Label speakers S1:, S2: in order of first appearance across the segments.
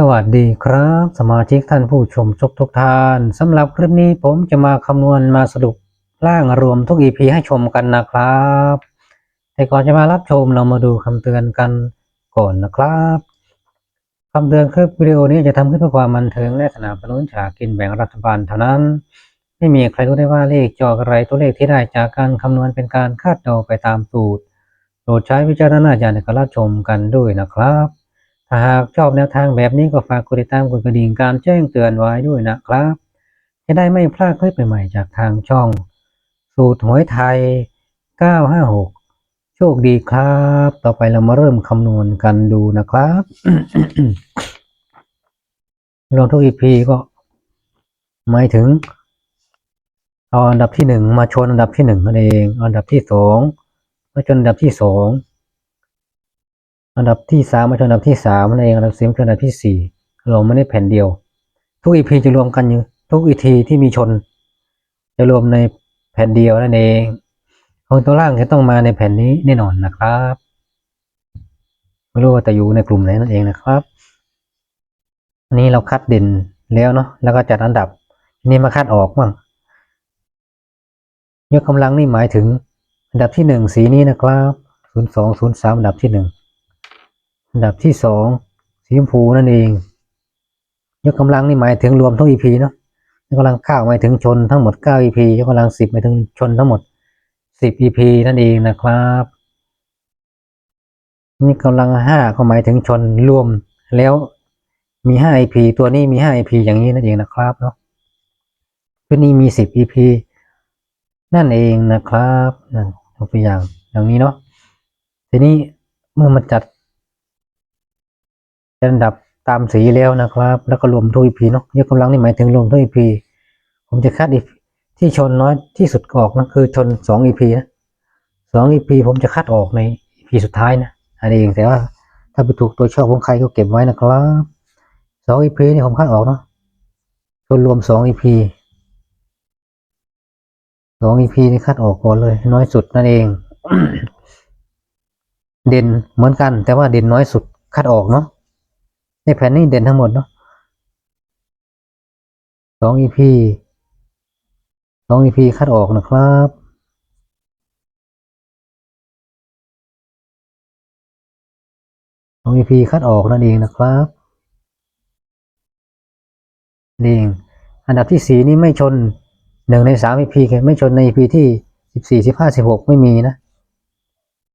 S1: สวัสดีครับ สมาชิกท่านผู้ชมทุกทุกท่านสำหรับคลิปนี้ผมจะมาคำนวณมาสรุปร่างรวมทุก EP ให้ชมกันนะครับ แต่ก่อนจะมารับชมเรามาดูคำเตือนกันก่อนนะครับคำเตือนคลิปวิดีโอนี้จะทำขึ้นเพื่อความบันเทิงและสนับสนุนฉากกินแบ่งรัฐบาลเท่านั้น ไม่มีใครรู้ได้ว่าเลขจอกอะไรตัวเลขที่ได้จากการคำนวณเป็นการคาดเดาไปตามสูตรโปรดใช้วิจารณญาณในการรับชมกันด้วยนะครับ ถ้าหากชอบแนวทางแบบนี้ก็ฝากกดติดตามกดกระดิ่งการแจ้งเตือนไว้ด้วยนะครับ จะได้ไม่พลาดคลิปใหม่ๆจากทางช่อง สูตรหวยไทย 956 โชคดีครับ ต่อไปเรามาเริ่มคำนวณกันดูนะครับลงทุก EP ก็หมายถึงเอาอันดับที่หนึ่งมาชนอันดับที่หนึ่งนั่นเอง อันดับที่สองมาชนอันดับที่สอง อันดับที่สามมาชนอันดับที่สามนั่นเองอันดับสี่มาชนอันดับที่สี่รวมไม่ได้แผ่นเดียว ทุกอีพีจะรวมกันอยู่ทุกอีทีที่มีชน จะรวมในแผ่นเดียวนั่นเองของตัวล่างจะต้องมาในแผ่นนี้แน่นอนนะครับไม่รู้ว่าจะอยู่ในกลุ่มไหนนั่นเองนะครับอันนี้เราคัดเด่นแล้วเนาะแล้วก็จัดอันดับนี้มาคัดออกบ้างยกกำลังนี่หมายถึงอันดับที่หนึ่งสีนี้นะครับศูนย์สองศูนย์สามอันดับที่หนึ่ง อันดับที่สองสีชมพูนั่นเอง ยกกำลังนี่หมายถึงรวมทุก EP เนาะยกกำลังเก้าหมายถึงชนทั้งหมดเก้า EP ยกกำลังสิบหมายถึงชนทั้งหมดสิบ EP นั่นเองนะครับนี่กำลังห้าก็หมายถึงชนรวมแล้วมีห้า EP ตัวนี้มีห้า EP อย่างนี้นั่นเองนะครับเนาะตัวนี้มีสิบ EP นั่นเองนะครับอันยกตัวอย่างอย่างนี้เนาะทีนี้เมื่อมันจัด จัดอันดับตามสีแล้วนะครับ แล้วก็รวมทุก EP เนาะยกกำลังนี่หมายถึงรวมทุก EP ผมจะคัด EP ที่ชนน้อยที่สุดออกนะคือชนสอง EP นะสอง EP ผมจะคัดออกใน EP สุดท้ายนะอันนี้เองแต่ว่าถ้าไปถูกตัวชอบของใครก็เก็บไว้นะครับสอง EP นี่ผมคัดออกเนาะชนรวมสอง EP สอง EP นี่คัดออกก่อนเลย น้อยสุดนั่นเอง เด่นเหมือนกัน แต่ว่าเด่นน้อยสุดคัดออกเนาะ ในแผ่นนี้เด่นทั้งหมดเนาะสอง EP สอง EP คัดออกนะครับสอง EP คัดออกนั่นเองนะครับนี่เองอันดับที่สี่นี่ไม่ชนหนึ่งในสาม EP แค่ไม่ชนใน EP ที่สิบสี่สิบห้าสิบหกไม่มีนะ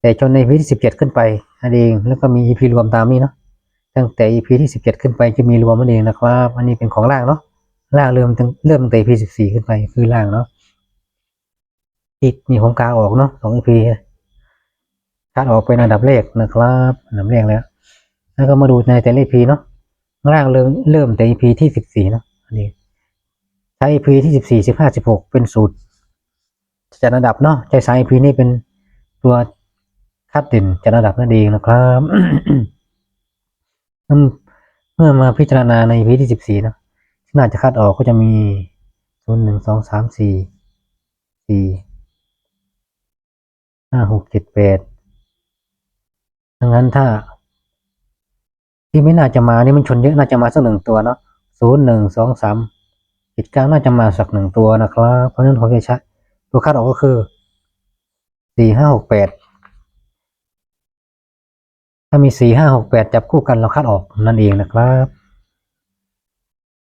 S1: แต่ชนใน EP ที่สิบเจ็ดขึ้นไปนั่นเองแล้วก็มี EP รวมตามนี้เนาะ ตั้งแต่ EP ที่สิบเจ็ดขึ้นไปจะมีรวมนั่นเองนะครับ อันนี้เป็นของล่างเนาะล่างเริ่มตั้งเริ่มตั้งแต่ EP สิบสี่ขึ้นไปคือล่างเนาะอีกนี่ผมกาออกเนาะสอง EP คัดออกเป็นอันดับแรกนะครับอันดับแรกแล้วแล้วก็มาดูในแต่ละ EP เนาะล่างเริ่มเริ่มแต่ EP ที่สิบสี่เนาะอันนี้ใช้ EP ที่สิบสี่สิบห้าสิบหกเป็นสูตรจัดอันดับเนาะใช้สาย EP นี่เป็นตัวคัดเด่นจัดอันดับนั่นเองนะครับ เมื่อมาพิจารณาใน EP ที่สิบสี่นะที่น่าจะคัดออกก็จะมีศูนย์หนึ่งสองสามสี่สี่ห้าหกเจ็ดแปดดังนั้นถ้า ที่ไม่น่าจะมานี่มันชนเยอะน่าจะมาสักหนึ่งตัวเนาะศูนย์หนึ่งสองสามกิจกลางน่าจะมาสักหนึ่งตัวนะครับ เพราะฉะนั้นผมจะใช้ตัวคัดออกก็คือสี่ห้าหกแปด ถ้ามีสี่ห้าหกแปดจับคู่กันเราคัดออกนั่นเองนะครับ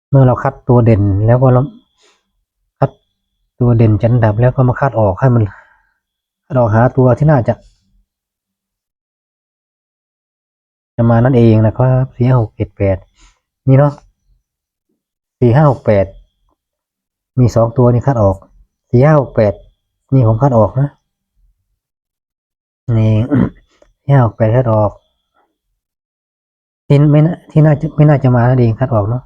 S1: เมื่อเราคัดตัวเด่นแล้วก็เราคัดตัวเด่นจันดับแล้วก็มาคัดออกให้มันคัดออกหาตัวที่น่าจะจะมานั่นเองนะครับสี่ห้าหกเจ็ดแปดนี่เนาะสี่ห้าหกแปดมีสองตัวนี่คัดออกสี่ห้าหกแปดนี่ผมคัดออกนะนี่สี่ห้าหกแปดคัดออก ที่ไม่น่าที่น่าจะไม่น่าจะมานั่นเองคัดออกเนาะ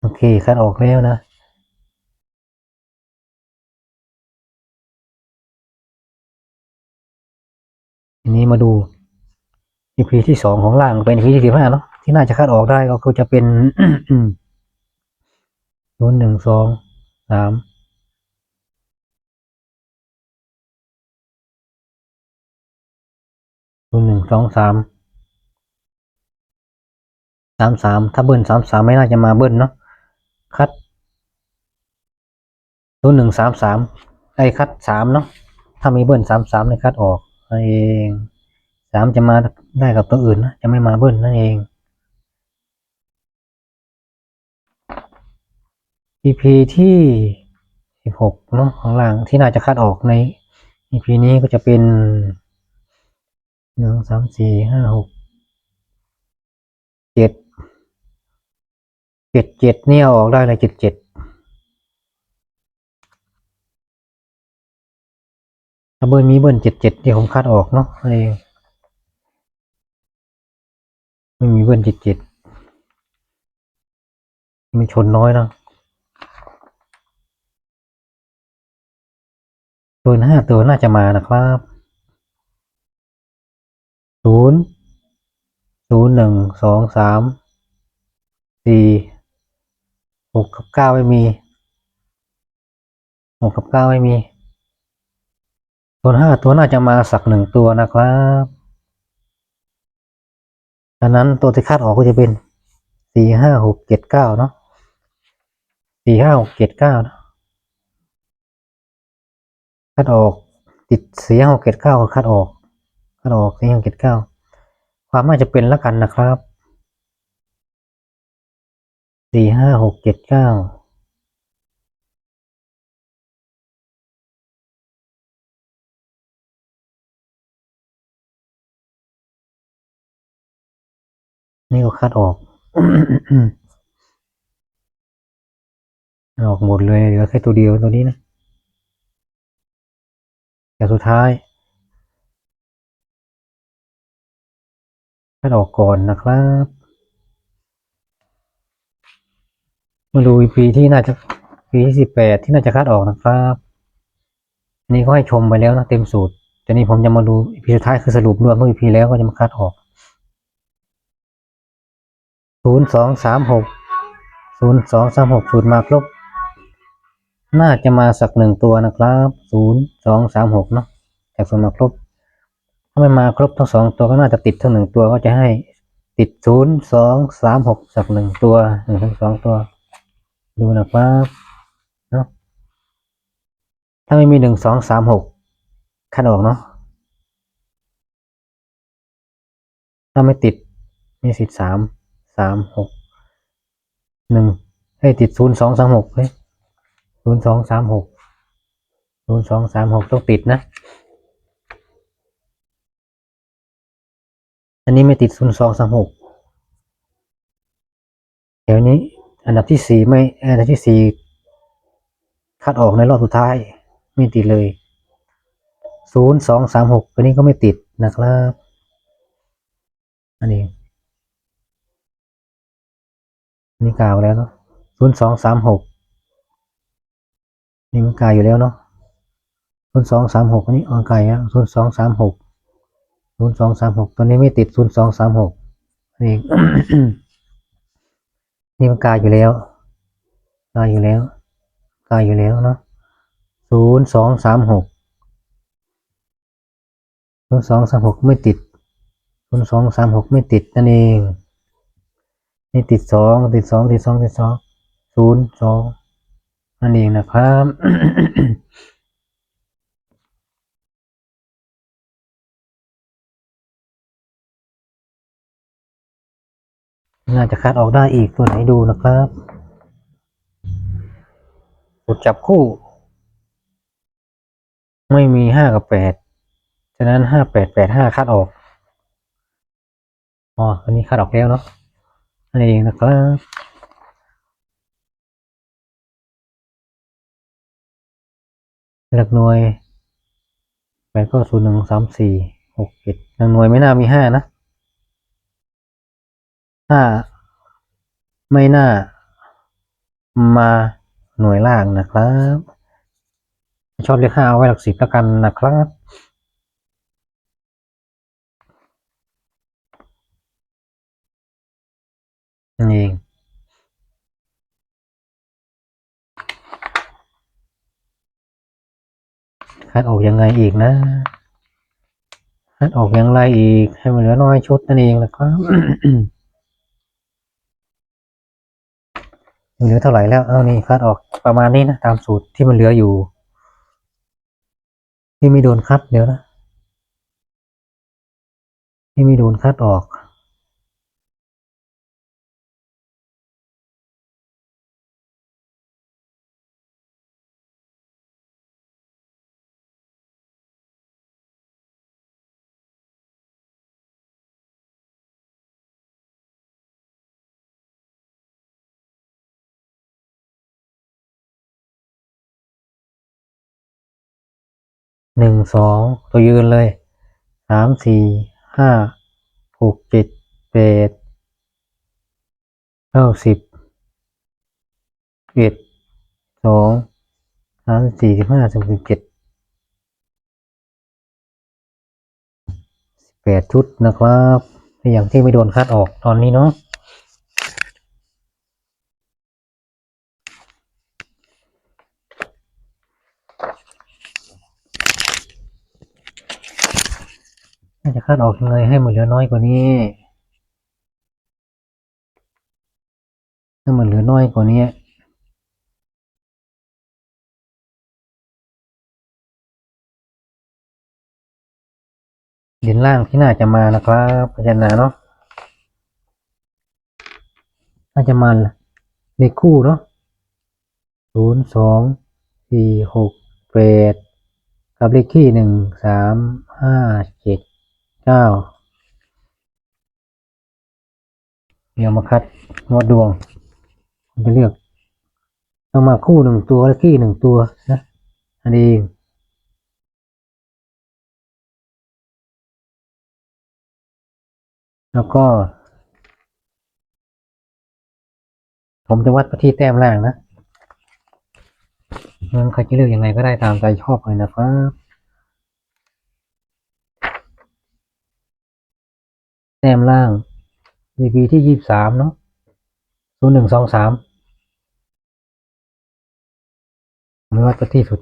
S1: โอเคคัดออกแล้วนะทีนี้มาดู EP ที่สองของล่างเป็น EP ที่สิบห้าเนาะที่น่าจะคัดออกได้ก็คือจะเป็นศูนย์หนึ่งสองสาม ศูหนึ่งสองสามสามสามถ้าเบิ้ลสามสามไม่น่าจะมาเบิ้ลเนาะคัดศูนย์หนึ่งสามสามไอ้คัดสามเนาะถ้ามีเบิ้ลสามสามในคัดออกนั่นเองสามจะมาได้กับตัวอื่นนะจะไม่มาเบิ้ลนั่นเอง EP ที่สิบหกเนาะของหลังที่น่าจะคัดออกใน EP นี้ก็จะเป็น หนึ่งสามสี่ห้าหกเจ็ดเจ็ดเจ็ดเนี่ยเอาออกได้เลยเจ็ดเจ็ดถ้าเบิร์มีเบิร์เจ็ดเจ็ดที่ผมคัดออกเนาะนั่นเองไม่มีเบิร์เจ็ดเจ็ดมันชนน้อยนะตัวห้าตัวน่าจะมานะครับ ศูนย์ศูนย์หนึ่งสองสามสี่หกกับเก้าไม่มีหกกับเก้าไม่มี ตัวห้าตัวน่าจะมาสักหนึ่งตัวนะครับดังนั้นตัวที่คาดออกก็จะเป็นสี่ห้าหกเจ็ดเก้าเนาะสี่ห้าหกเจ็ดเก้านะคัดออก ติดสี่ห้าหกเจ็ดเก้าคัดออก คัดออกสี่ห้าหกเจ็ดเก้าความน่าจะเป็นแล้วกันนะครับสี่ห้าหกเจ็ดเก้านี่ก็คัดออก ออกหมดเลยเหลือแค่ตัวเดียวตัวนี้นะแต่สุดท้าย คัดออกก่อนนะครับ มาดู EP ที่น่าจะ EP ที่สิบแปดที่น่าจะคัดออกนะครับอันนี้ก็ให้ชมไปแล้วนะเต็มสูตรแต่นี้ผมจะมาดู EP สุดท้ายคือสรุปรวมทุก EP แล้วก็จะมาคัดออกศูนย์สองสามหกศูนย์สองสามหกสูตรมาครบ น่าจะมาสักหนึ่งตัวนะครับศูนย์สองสามหกเนาะจากสูตรมาครบ ถ้าไม่มาครบทั้งสองตัวก็น่าจะติดทั้งหนึ่งตัวก็จะให้ติดศูนย์สองสามหกสักหนึ่งตัวหนึ่งทั้งสองตัว ดูนะครับเนาะถ้าไม่มีหนึ่งสองสามหกคัดออกเนาะถ้าไม่ติดมีสิทธิ์สามสามหกหนึ่งให้ติดศูนย์สองสามหกเฮ้ยศูนย์สองสามหกศูนย์สองสามหกต้องติดนะ อันนี้ไม่ติดศูนย์สองสามหกเดี๋ยวนี้ อันดับที่สี่ไม่อันดับที่สี่คัดออกในรอบสุดท้าย ไม่ติดเลยศูนย์สองสามหกอันนี้ก็ไม่ติดนะครับ อันนี้นนี้กาวแล้วเนาะศูนย์สองสามหกนี่มันกายอยู่แล้วเนาะศูนย์สองสามหกอันนี้ออนกายแล้วศูนย์สองสามหก ศูนย์สองสามหกตัวนี้ไม่ติดศูนย์สองสามหกนี่นี่มันกายอยู่แล้วกายอยู่แล้วกายอยู่แล้วเนาะศูนย์สองสามหกศูนย์สองสามหกไม่ติดศูนย์สองสามหกไม่ติดนั่นเองนี่ติดสองติดสองติดสองติดสองศูนย์สองนั่นเองนะครับ น่าจะคัดออกได้อีกตัวไหนดูนะครับจุดจับคู่ ไม่มีห้ากับแปดฉะนั้นห้าแปดแปดห้าคัดออกอ๋ออันนี้คัดออกแล้วเนาะนั่นเองนะครับหลักหน่วยแปดก็ศูนย์หนึ่งสามสี่หกเจ็ดหลักหน่วยไม่น่ามีห้านะ ห้าไม่น่ามาหน่วยล่างนะครับ ชอบเลขห้าเอาไว้หลักสิบแล้วกันนะครับนั่นเองคัดออกยังไงอีกนะคัดออกอย่างไรอีกให้มันเหลือน้อยชุดนั่นเองนะครับ เหลือเท่าไหร่แล้ว เอานี่คัดออกประมาณนี้นะ ตามสูตรที่มันเหลืออยู่ ที่ไม่โดนคัดเดี๋ยวนะ ที่ไม่โดนคัดออก หนึ่งสองตัวยืนเลยสามสี่ห้าหกเจ็ดแปดเก้าสิบเอ็ดสองสามสี่สิบห้าสิบเจ็ดแปดชุดนะครับอย่างที่ไม่โดนคัดออกตอนนี้เนาะ น่าจะคัดออกยังไงให้มันเหลือน้อยกว่านี้ ถ้ามันเหลือน้อยกว่านี้เด่นล่างที่น่าจะมานะครับพิจารณาเนาะน่าจะมาเลขคู่เนาะศูนย์สองสี่หกแปดกับเลขที่หนึ่งสามห้าเจ็ด เก้าเดี๋ยวมาคัดงวดดวงจะเลือกต้องมาคู่หนึ่งตัวและขี้หนึ่งตัวนะอันเองแล้วก็ ผมจะวัดไปที่แต้มล่างนะงั้นใครจะเลือกยังไงก็ได้ตามใจชอบเลยนะครับ แต้มล่าง VP ที่ยี่สามเนาะศูนย์หนึ่งสองสามไม่วัดไปที่สุด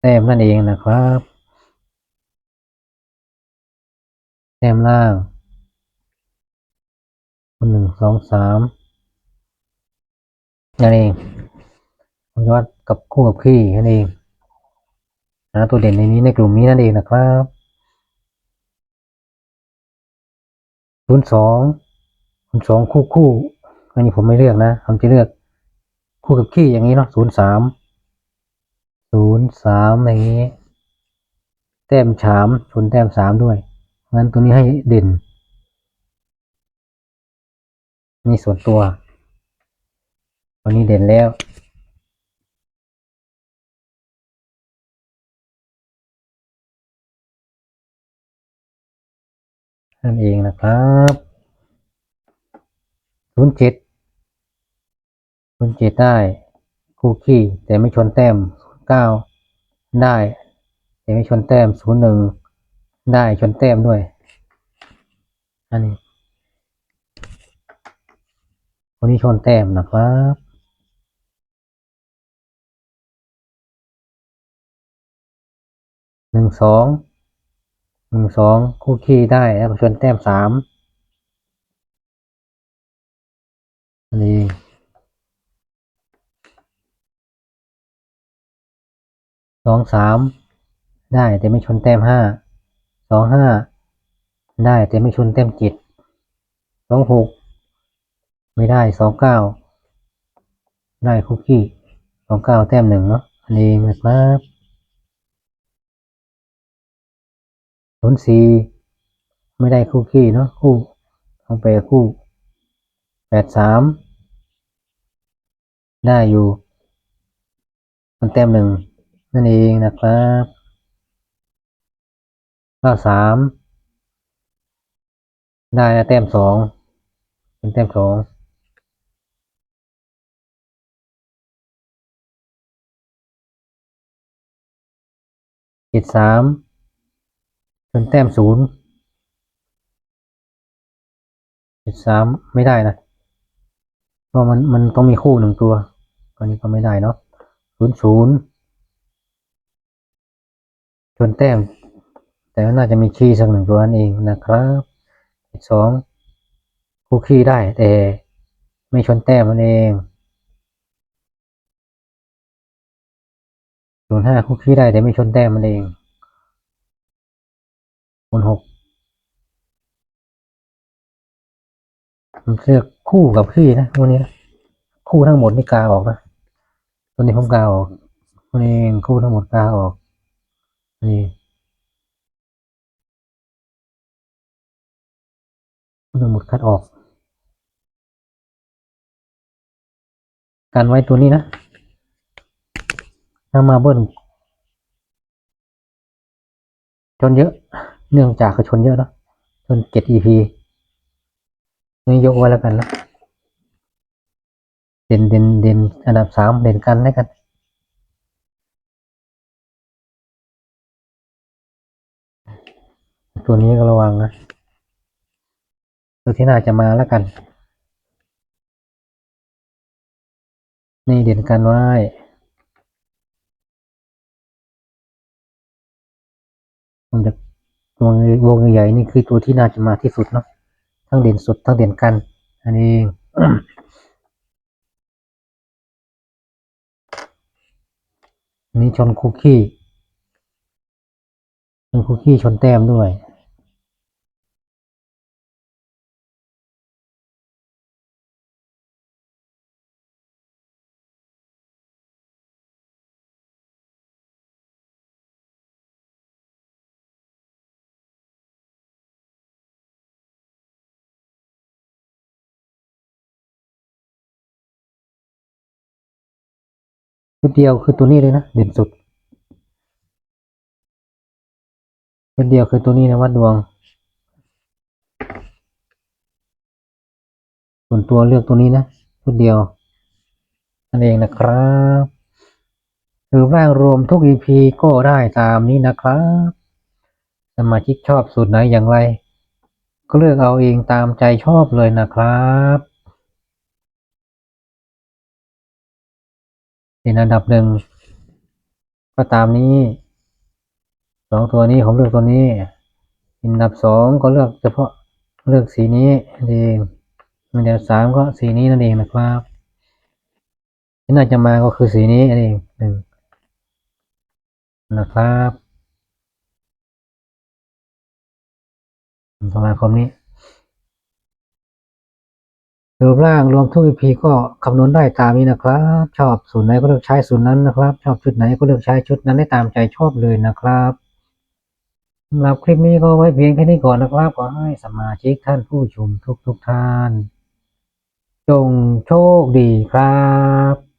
S1: แต้มนั่นเองนะครับแต้มล่างคนหนึ่งสองสามนั่นเองผมจะวัดกับคู่กับขี้นั่นเองนะตัวเด่นในนี้ในกลุ่มนี้นั่นเองนะครับ ศูนย์สองศูนย์สองคู่คู่ อันนี้ผมไม่เลือกนะผมจะเลือกคู่กับขี้อย่างนี้เนาะศูนย์สามศูนย์สามอย่างนี้ แต้มฉามชนแต้มสามด้วย งั้นตัวนี้ให้เด่น นี่ส่วนตัว ตัวนี้เด่นแล้ว นั่นเองนะครับศูนย์เจ็ดศูนย์เจ็ดได้คู่ขี้แต่ไม่ชนแต้มศูนย์เก้าได้ แต่ไม่ชนแต้มศูนย์หนึ่งได้ชนแต้มด้วย อันนี้คนนี้ชนแต้มนะครับหนึ่งสอง หนึ่งสองคู่ขี้ได้แล้วก็ชนแต้มสามอันนี้สองสามได้แต่ไม่ชนแต้มห้าสองห้าได้แต่ไม่ชนแต้มเจ็ดสองหกไม่ได้สองเก้าได้คุกกี้สองเก้าแต้มหนึ่งเนาะอันเองนะครับ ศูนย์สี่ไม่ได้คุกกี้เนาะคู่ต้องไปคู่แปดสามได้อยู่มันแต้มหนึ่งนั่นเองนะครับเก้าสามได้นะแต้มสองเป็นแต้มสองเจ็ดสาม เป็นแต้มศูนย์จ็ดสามไม่ได้นะเพราะมันมันต้องมีคู่หนึ่งตัวตอนนี้ก็ไม่ได้เนาะศูนย์ศูนย์ชนแต้ม แต่น่าจะมีคีย์สักหนึ่งตัวนั่นเองนะครับสองคู่คีย์ได้แต่ไม่ชนแต้มมันเองศูนย์ห้าคู่คีย์ได้แต่ไม่ชนแต้มมันเอง ศูนหกผมเลือกคู่กับคีย์นะวันนี้นะคู่ทั้งหมดนี่กาออกนะตัวนี้ผมกาออกมันเองคู่ทั้งหมดกาออกนี่คู่ทั้งหมดคัดออก การไว้ตัวนี้นะถ้ามาเบิ้ลชนเยอะ เนื่องจากเขาชนเยอะเนอะชนเจ็ด EP นี่ยกไว้แล้วกันนะเด่นเด่นเด่นอันดับสามเด่นกันแล้วกันตัวนี้ก็ระวังนะตัวที่น่าจะมาแล้วกัน นี่เด่นกันไว้ผมจะ วงวงใหญ่นี่คือตัวที่น่าจะมาที่สุดเนาะทั้งเด่นสุดทั้งเด่นกัน อันนี้นี่ชนคุกกี้ชนคุกกี้ชนแต้มด้วย ชุดเดียวคือตัวนี้เลยนะ เด่นสุดชุดเดียวคือตัวนี้นะวัดดวง ส่วนตัวเลือกตัวนี้นะชุดเดียวนั่นเองนะครับหรือร่างรวมทุก EP ก็ได้ตามนี้นะครับ สมาชิกชอบสูตรไหนอย่างไร ก็เลือกเอาเองตามใจชอบเลยนะครับ เป็นอันดับหนึ่งก็ตามนี้สองตัวนี้ผมเลือกตัวนี้ อันดับสองก็เลือกเฉพาะเลือกสีนี้นเองอันดับสามก็สีนี้นั่นเองนะครับที่น่าจะมาก็คือสีนี้นั่นเองหนึ่งนะครับสมาคมนี้ รูปร่างรวมทุก EP ก็คำนวณได้ตามนี้นะครับ ชอบสูตรไหนก็เลือกใช้สูตรนั้นนะครับ ชอบชุดไหนก็เลือกใช้ชุดนั้นได้ตามใจชอบเลยนะครับสำหรับคลิปนี้ก็ไว้เพียงแค่นี้ก่อนนะครับ ขอให้สมาชิกท่านผู้ชมทุกทุกท่าน จงโชคดีครับ